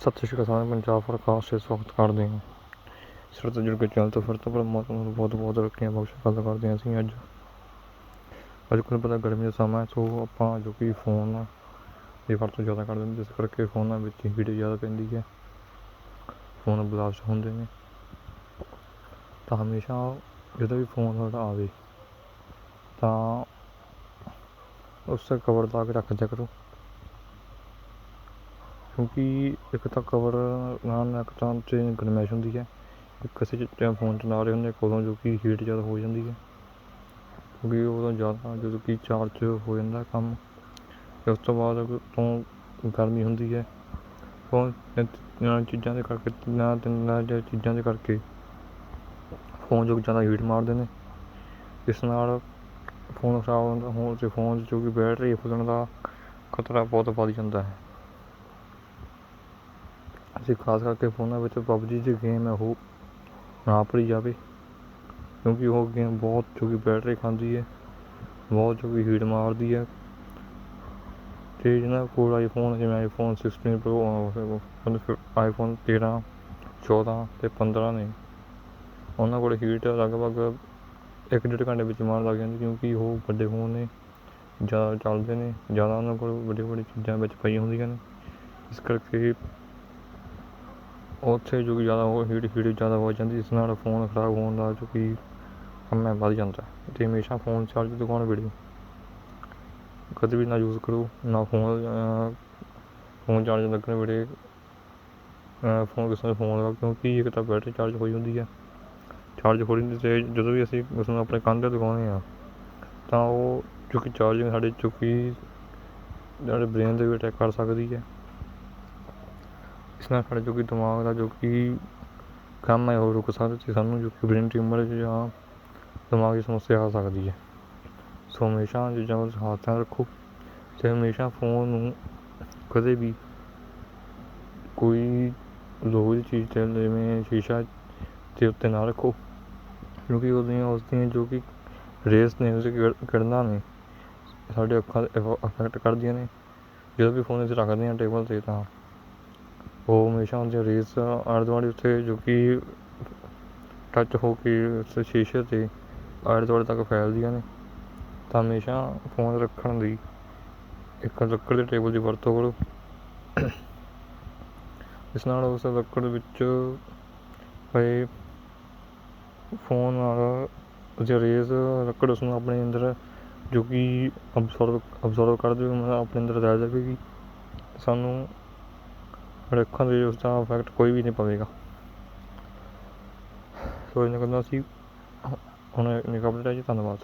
ਸਤਿ ਸ਼੍ਰੀ ਅਕਾਲ ਪੰਜਾਬ ਪ੍ਰਕਾਸ਼ ਸੇ ਸਵਾਗਤ ਕਰਦੇ ਹਾਂ। ਸਿਰ ਤੋਂ ਜੁੜ ਕੇ ਚੱਲ ਤੋਂ ਫਿਰ ਤੋਂ ਪਰਮਾਤਮਾ ਨੂੰ ਬਹੁਤ ਬਹੁਤ ਰੱਖੀਆਂ ਬਖਸ਼ ਗੱਲ ਕਰਦੇ ਹਾਂ ਅਸੀਂ ਅੱਜ। ਅੱਜ ਕੱਲ੍ਹ ਪਤਾ ਗਰਮੀ ਦਾ ਸਮਾਂ ਸੋ ਆਪਾਂ ਜੋ ਕਿ ਫੋਨ ਦੀ ਵਰਤੋਂ ਜ਼ਿਆਦਾ ਕਰਦੇ ਹਾਂ, ਜਿਸ ਕਰਕੇ ਫੋਨਾਂ ਵਿੱਚ ਹੀਟ ਜ਼ਿਆਦਾ ਪੈਂਦੀ ਹੈ। ਫੋਨ ਬਲਾਸਟ ਹੁੰਦੇ ਨੇ। ਤਾਂ ਹਮੇਸ਼ਾ ਜਦੋਂ ਵੀ ਫੋਨ ਤੁਹਾਡਾ ਆਵੇ, ਤਾਂ ਉਸ ਕਵਰ ਲਾ ਕੇ ਰੱਖ ਦਿਆ ਕਰੋ। ਕਿਉਂਕਿ ਇੱਕ ਤਾਂ ਕਵਰ ਨਾਲ ਇੱਕ ਤਾਂ ਤੇ ਗਰਮੈਸ਼ ਹੁੰਦੀ ਹੈ। ਇੱਕ ਅਸੀਂ ਜਿੱਤੇ ਫੋਨ ਚਲਾ ਰਹੇ ਹੁੰਦੇ ਉਦੋਂ ਜੋ ਕਿ ਹੀਟ ਜ਼ਿਆਦਾ ਹੋ ਜਾਂਦੀ ਹੈ। ਕਿਉਂਕਿ ਉਦੋਂ ਜ਼ਿਆਦਾ ਜਦੋਂ ਕਿ ਚਾਰਜ ਹੋ ਜਾਂਦਾ ਕੰਮ। ਅਤੇ ਉਸ ਤੋਂ ਬਾਅਦ ਤੋਂ ਗਰਮੀ ਹੁੰਦੀ ਹੈ ਫੋਨ ਇਹਨਾਂ ਚੀਜ਼ਾਂ ਦੇ ਕਰਕੇ ਤਿੰਨਾਂ ਤਿੰਨਾਂ ਚੀਜ਼ਾਂ ਦੇ ਕਰਕੇ ਫੋਨ ਜੋ ਜ਼ਿਆਦਾ ਹੀਟ ਮਾਰਦੇ ਨੇ। ਇਸ ਨਾਲ ਫੋਨ ਖਰਾਬ ਹੁੰਦਾ ਹੋਣ ਤੇ ਫੋਨ ਜੋ ਕਿ ਬੈਟਰੀ ਫੁੱਲਣ ਦਾ ਖਤਰਾ ਬਹੁਤ ਵੱਧ ਜਾਂਦਾ ਹੈ। ਅਸੀਂ ਖਾਸ ਕਰਕੇ ਫੋਨਾਂ ਵਿੱਚ ਪਬਜੀ ਦੀ ਗੇਮ ਹੈ ਉਹ ਨਾ ਭਰੀ ਜਾਵੇ। ਕਿਉਂਕਿ ਉਹ ਗੇਮ ਬਹੁਤ ਜੋ ਕਿ ਬੈਟਰੀ ਖਾਂਦੀ ਹੈ, ਬਹੁਤ ਜੋ ਕਿ ਹੀਟ ਮਾਰਦੀ ਹੈ। ਅਤੇ ਜਿਹਨਾਂ ਕੋਲ ਆਈਫੋਨ ਜਿਵੇਂ ਆਈਫੋਨ 16 ਪ੍ਰੋ ਆਈਫੋਨ 13 14 ਅਤੇ 15 ਨੇ। ਉਹਨਾਂ ਕੋਲ ਹੀਟ ਲਗਭਗ ਇੱਕ ਡੇਢ ਘੰਟੇ ਵਿੱਚ ਮਾਰਨ ਲੱਗ ਜਾਂਦੀ, ਕਿਉਂਕਿ ਉਹ ਵੱਡੇ ਫੋਨ ਨੇ, ਜ਼ਿਆਦਾ ਚੱਲਦੇ ਨੇ, ਜ਼ਿਆਦਾ ਉਹਨਾਂ ਕੋਲ ਵੱਡੇ ਵੱਡੇ ਚੀਜ਼ਾਂ ਵਿੱਚ ਪਈਆਂ ਹੁੰਦੀਆਂ ਨੇ। ਇਸ ਕਰਕੇ ਉੱਥੇ ਜੋ ਕਿ ਜ਼ਿਆਦਾ ਉਹ ਹੀਟ ਹੀਟ ਜ਼ਿਆਦਾ ਹੋ ਜਾਂਦੀ, ਜਿਸ ਨਾਲ ਫੋਨ ਖਰਾਬ ਹੋਣ ਦਾ ਜੋ ਕਿ ਸਮਾਂ ਵੱਧ ਜਾਂਦਾ। ਅਤੇ ਹਮੇਸ਼ਾ ਫੋਨ ਚਾਰਜ ਦਿਖਾਉਣ ਵੇਲੇ ਕਦੇ ਵੀ ਨਾ ਯੂਜ਼ ਕਰੋ, ਨਾ ਫੋਨ ਫੋਨ ਚਾਰਜ ਲੱਗਣ ਵੇਲੇ ਫੋਨ ਕਿਸੇ ਨੂੰ ਫੋਨ ਲਗਾਓ ਕਿਉਂਕਿ ਇੱਕ ਤਾਂ ਬੈਟਰੀ ਚਾਰਜ ਹੋਈ ਹੁੰਦੀ ਹੈ ਚਾਰਜ ਹੋ ਰਹੀ ਤੇ ਜਦੋਂ ਵੀ ਅਸੀਂ ਉਸ ਨੂੰ ਆਪਣੇ ਕੰਨ 'ਤੇ ਲਗਾਉਂਦੇ ਹਾਂ, ਤਾਂ ਉਹ ਜੋ ਚਾਰਜਿੰਗ ਸਾਡੇ ਚੁੱਕੀ, ਸਾਡੇ ਬ੍ਰੇਨ ਦੇ ਵੀ ਅਟੈਕ ਕਰ ਸਕਦੀ ਹੈ। ਇਸ ਨਾਲ ਸਾਡੇ ਜੋ ਕਿ ਦਿਮਾਗ ਦਾ ਜੋ ਕਿ ਕੰਮ ਹੈ ਉਹ ਰੁਕ ਸਕਦਾ ਅਤੇ ਸਾਨੂੰ ਜੋ ਕਿ ਬ੍ਰੇਨ ਟਿਊਮਰ ਜਾਂ ਦਿਮਾਗ ਦੀ ਸਮੱਸਿਆ ਆ ਸਕਦੀ ਹੈ। ਸੋ ਹਮੇਸ਼ਾ ਚੀਜ਼ਾਂ ਵੱਲ ਹੱਥ ਧਿਆਨ ਰੱਖੋ ਅਤੇ ਹਮੇਸ਼ਾ ਫੋਨ ਨੂੰ ਕਦੇ ਵੀ ਕੋਈ ਲੋਹੇ ਦੀ ਚੀਜ਼ 'ਤੇ ਜਿਵੇਂ ਸ਼ੀਸ਼ਾ ਦੇ ਉੱਤੇ ਨਾ ਰੱਖੋ, ਕਿਉਂਕਿ ਉਹਦੀਆਂ, ਉਸਦੀਆਂ ਜੋ ਕਿ ਰੇਸ ਨੇ, ਉਸ ਕਿਰਨਾਂ ਨੇ, ਸਾਡੇ ਅੱਖਾਂ 'ਤੇ ਅਫੈਕਟ ਕਰਦੀਆਂ ਨੇ। ਜਦੋਂ ਵੀ ਫੋਨ ਅਸੀਂ ਰੱਖਦੇ ਹਾਂ ਟੇਬਲ 'ਤੇ ਤਾਂ ਉਹ ਹਮੇਸ਼ਾ ਉਹਦੀਆਂ ਰੇਸ ਆਲੇ ਦੁਆਲੇ ਉੱਥੇ ਜੋ ਕਿ ਟੱਚ ਹੋ ਕੇ ਉਸ ਸ਼ੀਸ਼ੇ 'ਤੇ ਆਲੇ ਦੁਆਲੇ ਤੱਕ ਫੈਲਦੀਆਂ ਨੇ। ਤਾਂ ਹਮੇਸ਼ਾ ਫੋਨ ਰੱਖਣ ਲਈ ਇੱਕ ਲੱਕੜ ਦੇ ਟੇਬਲ ਦੀ ਵਰਤੋਂ ਕਰੋ। ਇਸ ਨਾਲ ਉਸ ਲੱਕੜ ਵਿੱਚ ਪਏ ਫੋਨ ਨਾਲ ਉਹਦੀ ਰੇਸ ਲੱਕੜ ਉਸ ਨੂੰ ਆਪਣੇ ਅੰਦਰ ਜੋ ਕਿ ਅਬਜ਼ੋਰਵ ਅਬਜ਼ੋਰਵ ਕਰ ਦੇ ਆਪਣੇ ਅੰਦਰ ਰਹਿ ਜਾਵੇਗੀ। ਸਾਨੂੰ ਰੱਖਣ ਦੇ ਉਸ ਦਾ ਇਫੈਕਟ ਕੋਈ ਵੀ ਨਹੀਂ ਪਵੇਗਾ। ਸੋ ਇਹਨਾਂ ਕਹਿੰਦਾ ਸੀ। ਹੁਣ ਨਿਕਾਬਲੇ ਜੀ, ਧੰਨਵਾਦ।